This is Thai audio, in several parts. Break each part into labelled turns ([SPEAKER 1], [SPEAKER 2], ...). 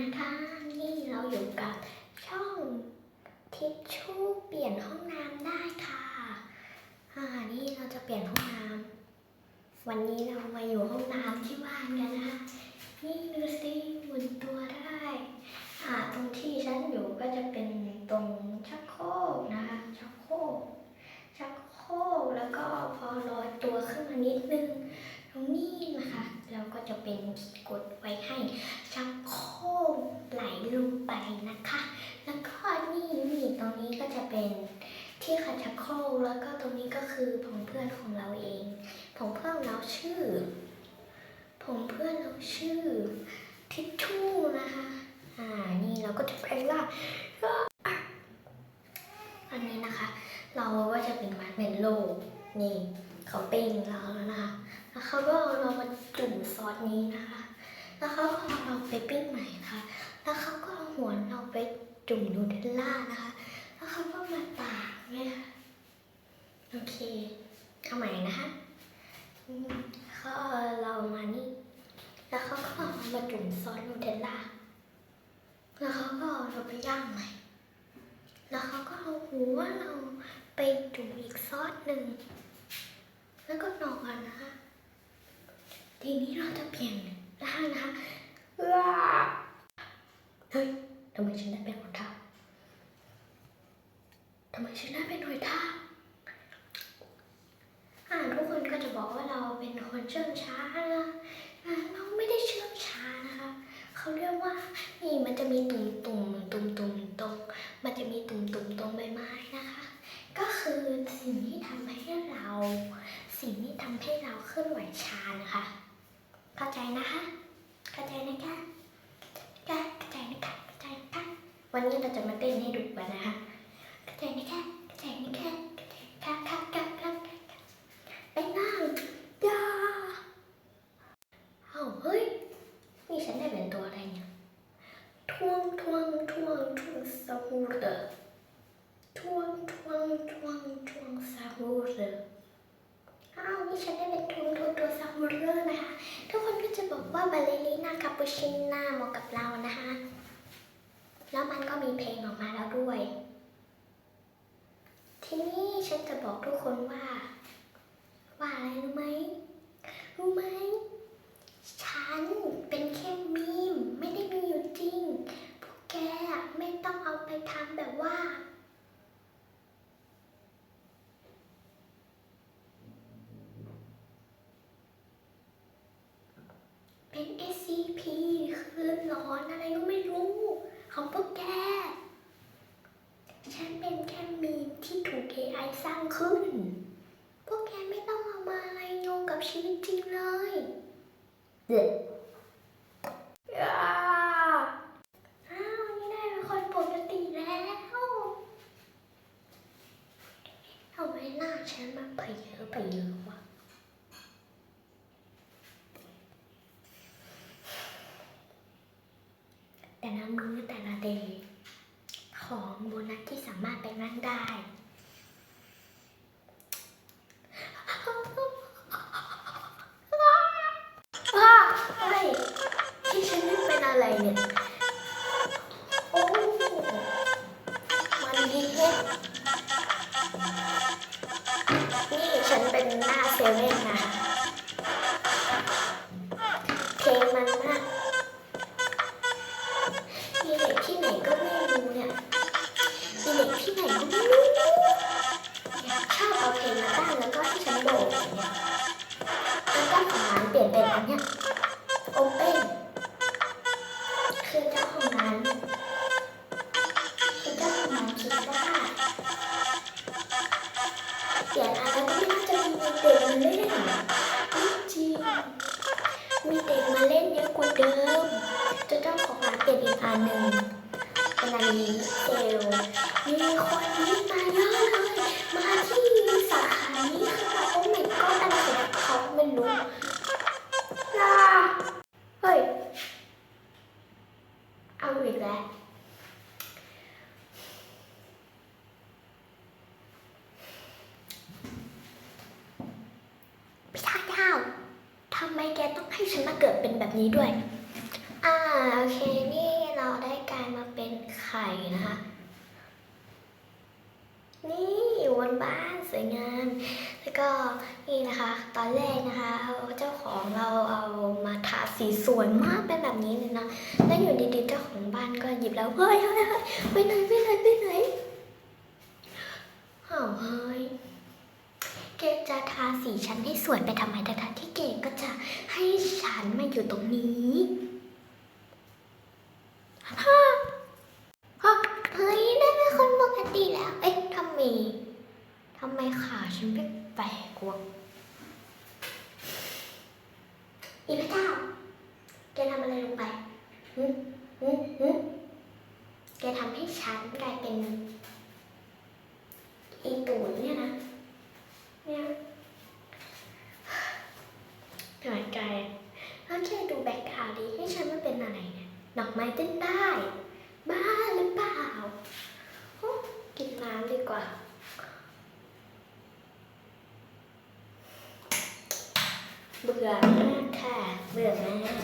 [SPEAKER 1] นะคะนี่เราอยู่กับช่องทิชชู่เปลี่ยนห้องน้ำได้ค่ะอ่านี่เราจะเปลี่ยนห้องน้ำวันนี้เรามาอยู่ห้องน้ำที่บ้านกันนะคะนี่ดูสิหมุนตัวได้อ่าตรงที่ฉันอยู่ก็จะเป็นตรงชักโครกนะคะชักโครกชักโครกแล้วก็พอลอยตัวขึ้นมานิดนึงตรงนี้นะคะ เราก็จะเป็นกดไว้ให้ชักโครก ไหลลงไปนะคะ แล้วก็นี่นี่ตรงนี้ก็จะเป็นที่ขัดชักโครกแล้วก็ตรงนี้ก็คือผงเพื่อนของเราเองผงเพื่อนเราชื่อผงเพื่อนเราชื่อทิชชู่นะคะ อ่า นี่เราก็จะแปลงร่าอันนี้นะคะ เราก็จะเป็นมาร์เมลโล่นี่เขาปิ้งเราแล้วนะคะ แล้วเขาก็เอาเรามาจุ่มซอสนี้นะคะ แล้วเขาก็เอาเราไปปิ้งใหม่นะคะ แล้วเขาก็เอาหัวเราไปจุ่มนูเทลล่านะคะ แล้วเขาก็มาตากเนี่ย โอเคเอาใหม่นะคะอืมเขาเอาเรามานี่ แล้วเขาก็เอามาจุ่มซอสนูเทลล่า แล้วเขาก็เอาเราไปย่างใหม่ แล้วเขาก็เอาหัวเราไปจุ่มอีกซอสหนึ่ง แล้วก็นอนนะคะ ทีนี้เราจะเปลี่ยนร่างนะคะว้า เฮ้ยทำไมฉันได้เป็นคนทำทำไมฉันได้เป็นหน่วยท่าอ่าทุกคนก็จะบอกว่าเราเป็นคนเชื่องช้านะเราไม่ได้เชื่องช้านะคะเขาเรียกว่านี่มันจะมีตุ่มตุ่มตุ่มตุ่มตรงมันจะมีตุ่มตุ่มตรงใบไม้นะคะ ก็คือสิ่งที่ทำให้เรา สิ่งที่ทำให้เราเคลื่อนไหวช้านะคะ เข้าใจนะคะ เข้าใจนะคะเข้าใจนะคะเข้าใจนะคะ วั นี้เราจะมาเต้นให้ดูกันนะคะเข้าใจนะคะเข้าใจนะคะเข้าใจค่ะค่ะค่ะค่ะไปนั่งย่าเอาเฮ้ยนี่ฉันได้เป็นตัวอะไรเนี่ยทวงทวงทวงทวงซาฮูเดอทวงทวงทวงทวงซาฮูเดออ้าวนี่ฉันได้เป็นทวงทวงทวซาฮูเดอนะคะทุกคนก็จะบอกว่าบาเลรีน่าคาปูชิน่าเหมาะกับเรานะคะ แล้วมันก็มีเพลงออกมาแล้วด้วย ทีนี้ฉันจะบอกทุกคนว่า ว่าอะไรรู้ไหม รู้ไหม ฉันเป็นแค่มีม ไม่ได้มีอยู่จริง พวกแกอะไม่ต้องเอาไปทำแบบว่า เป็น SCP คืนร้อนอะไรก็ไม่รู้ ของพวกแก ฉันเป็นแค่มีมที่ถูก AI สร้างขึ้น พวกแกไม่ต้องเอามาอะไรโยง กับชีวิตจริงเลยเด็ เปลี่ยนอีกอันหนึ่งเป็นอันนี้เซลมีคนนี้มาเยอะเลยมาที่สาขานี้ค่ะโอ้ไม่ก็ตั้งแต่เขาไม่รู้ลาเฮ้ยเอาอีกแล้วพี่ทาดาวทำไมแกต้องให้ฉันมาเกิดเป็นแบบนี้ด้วย โอเคนี่เราได้กลายมาเป็นไข่นะคะ นี่อยู่บนบ้านสวยงามแล้วก็นี่นะคะ ตอนแรกนะคะ เจ้าของเราเอามาทาสีสวยมากเป็นแบบนี้เลยนะแล้วอยู่ดีๆเจ้าของบ้านก็หยิบแล้วเฮ้ยเฮ้ยเฮ้ยไปไหนไปไหนไปไหนอ้าวเฮ้ยเกจะทาสีฉันให้สวยไปทำไมแต่ทที่เกก็จะให้ฉันมาอยู่ตรงนี้ฮะฮะเฮ้ยได้เป็นคนปกติแล้ว เอ๊ะทำไมทำไม ขาฉันแปลกๆวะอีพระเจ้า แกทำอะไรลงไปหืมหืมหืมแกทำให้ฉันกลายเป็นอีตูนเนี่ยนะ เนี่ยหายใจแล้วแกดูแบ็คกราวด์ดิให้ฉันมันเป็นอะไรเนี่ย ดอกไม้เต้นได้ บ้าหรือเปล่าโอ้กินน้ำดีกว่า เบื่อมากค่ะ เบื่อมาก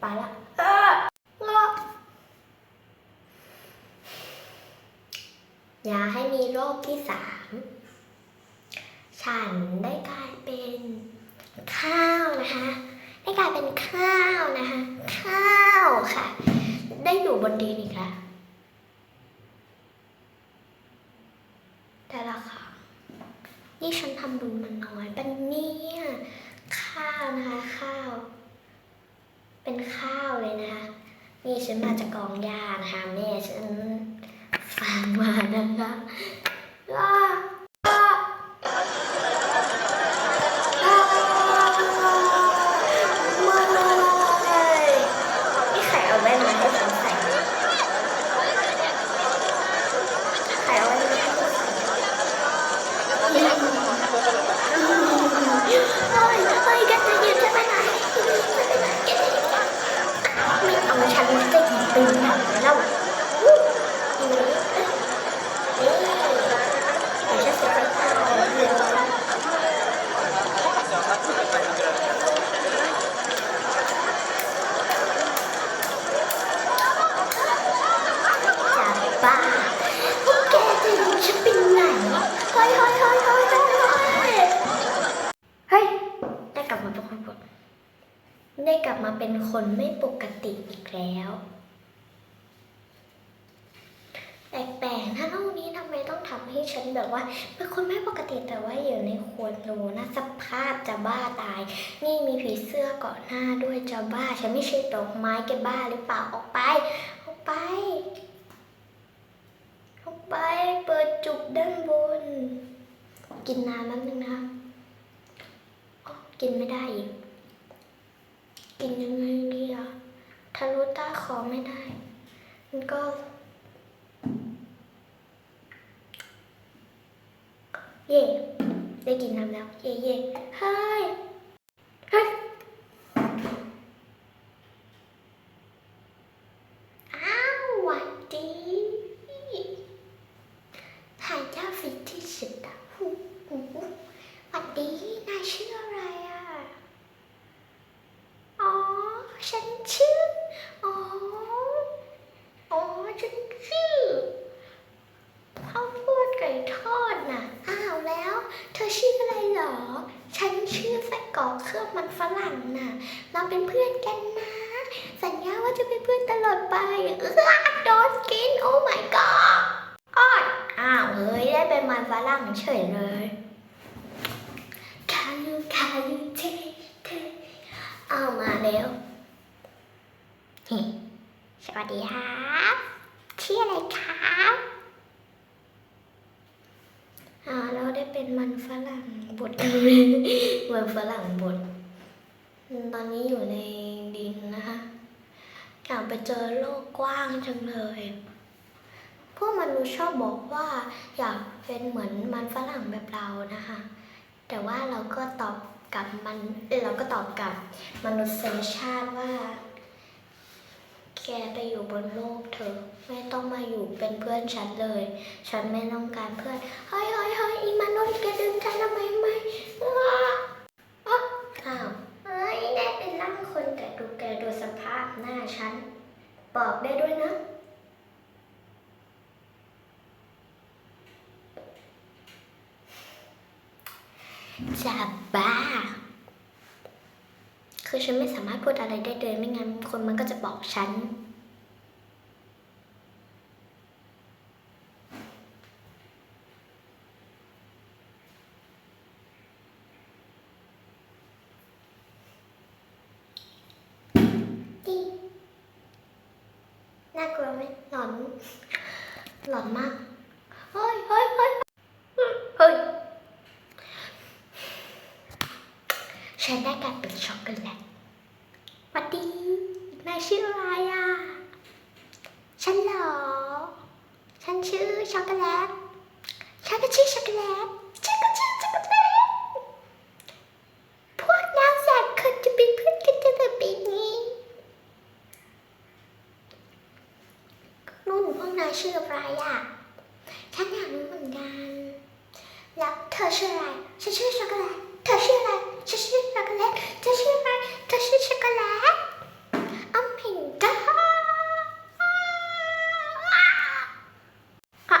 [SPEAKER 1] ไปละเออรออย่าให้มีโรคที่สาม ฉันได้กลายเป็นข้าวนะคะ ได้กลายเป็นข้าวนะคะ ข้าวค่ะ ได้อยู่บนดินอีกแล้วแต่ละค่ะนี่ฉันทำบุญมันน้อยเป็นเนี่ยข้าวนะคะข้าว เป็นข้าวเลยนะคะ นี่ ฉันมาจากกองยานะคะแม่ฉันฟังมานะคะว้าว้าว้าเลยนี่ใครเอาแว่นมาให้ฉันใส่ใครเอาแว่นมาให้ฉันใส่ เฮ้ยเฮ้ยแกจะหยิบฉันไปไหนจะไปไหนแกจะหยิบฉันไม่เอาฉันจะหยิบปืนหนักแล้วอู้หูเอ๊ะเดี๋ยวฉันจะไปหาเรือจับบ้าพวกแกจะหยิบฉันไปไหน เฮ้ยเฮ้ยเฮ้ยเฮ้ยเฮ้ยเฮ้ยเฮ้ย ได้กลับมาเป็นคนปกติ ได้กลับมาเป็นคนไม่ปกติอีกแล้ว แปลกๆนะโลกนี้ทำไมต้องทำให้ฉันแบบว่า เป็นคนไม่ปกติแต่ว่าอยู่ในควนโนนะสภาพจะบ้าตาย นี่มีผีเสื้อเกาะหน้าด้วยจะบ้า ฉันไม่ใช่ดอกไม้แกบ้าหรือเปล่าออกไป ออกไป ออกไปเปิดจุกด้านบน กินน้ำแป๊บนึงนะกินไม่ได้อีก กินยังไงดีอะทารุต้าขอไม่ได้ มันก็ เย่ได้กินน้ำแล้ว เย่เย่เฮ้ยเฮ้ย อ้าวหวัดดีถ่ายเจ้าฟิตที่สุดอะหูหูหวัดดี นายชื่ออะไรอะ อ๋อ ฉันชื่อ อ๋อ อ๋อ ฉันชื่อข้าวโพดไก่ทอดน่ะ อ้าวแล้ว เธอชื่ออะไรเหรอ ฉันชื่อไส้กรอกเครื่องมันฝรั่งน่ะ เราเป็นเพื่อนกันนะ สัญญาว่าจะเป็นเพื่อนตลอดไปเออโดนกิน โอ้ my god อ้อยอ้าวเฮ้ย ได้เป็นมันฝรั่งเฉยเลยคาลูคาลูเทเทเอามาแล้วสวัสดีครับชื่ออะไรครับอ่าเราได้เป็นมันฝรั่งบดมันฝรั่งบดตอนนี้อยู่ในดินนะคะอยากไปเจอโลกกว้างจังเลย พวกมนุษย์ชอบบอกว่าอยาก เป็นเหมือนมันฝรั่งแบบเรานะคะ แต่ว่าเราก็ตอบกับมันเราก็ตอบกับมนุษยชาติว่า แกไปอยู่บนโลกเถอะไม่ต้องมาอยู่เป็นเพื่อนฉันเลย ฉันไม่ต้องการเพื่อนเฮ้ยเฮ้ยเฮ้ยอีมนุษย์แกดึงฉันทำไมไม่อ้าอ๊ะอ้าวเฮ้ยได้เป็นร่างคนแต่ดูแกดูสภาพหน้าฉัน บอกได้ด้วยนะ จะบ้า คือฉันไม่สามารถพูดอะไรได้เลยไม่งั้นคนมันก็จะบอกฉัน น่ากลัวไหมหลอน หลอนมาก เฮ้ยเฮ้ยเฮ้ยเฮ้ย ฉันได้กลายเป็นช็อก โกแลตสวัสดีนายชื่ออะไรอะ ฉันเหรอ ฉันชื่อช็อกโกแลต ฉันก็ชื่อช็อกโกแลตฉันก็ชื่อช็อกโกแลต พวกนางแสบคนจะเป็นเพื่อนกันจะแบบนี้นุ่นพวกนายชื่ออะไรอะ ฉันอยากรู้เหมือนกัน แล้วเธอชื่ออะไร ฉันชื่อช็อกโกแลต เธอชื่ออะไร ฉันชื่อช็อกโกแลต เธอชื่ออะไร เธอชื่อช็อกโกแลตอ้าวผิงก้าอะ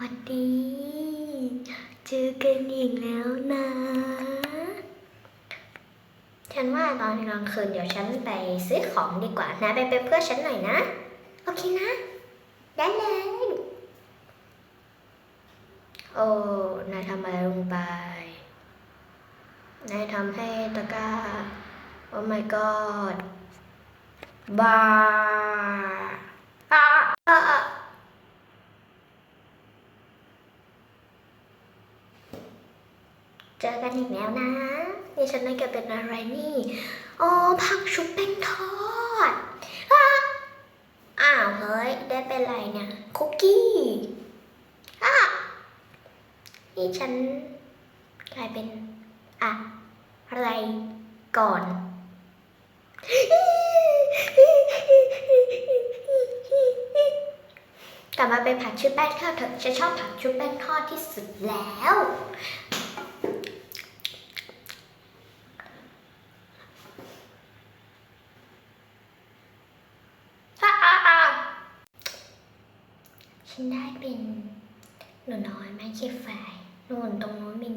[SPEAKER 1] วันดีเจอกันอีกแล้วนะ ฉันว่าตอนกลางคืนเดี๋ยวฉันไปซื้อของดีกว่านะไปเป็นเพื่อฉันหน่อยนะ โอเคนะ ได้เลย โอ้ นายทำอะไรลงไป นายทำให้ตะกร้า โอ้ my god บาอะอะอะเจอกันอีกแล้วนะนี่ฉันได้แกเป็นอะไรนี่ อ๋อ ผักชุบแป้งทอด อ้าวเฮ้ย ได้เป็นอะไรเนี่ย คุกกี้อะนี่ฉันกลายเป็นอะอะไรก่อนกลับมาเป็นผัดชุบแป้งทอดเถอะฉันชอบผัดชุบแป้งทอดที่สุดแล้ว เก็บไฟล์นู่นตรงนู้นมี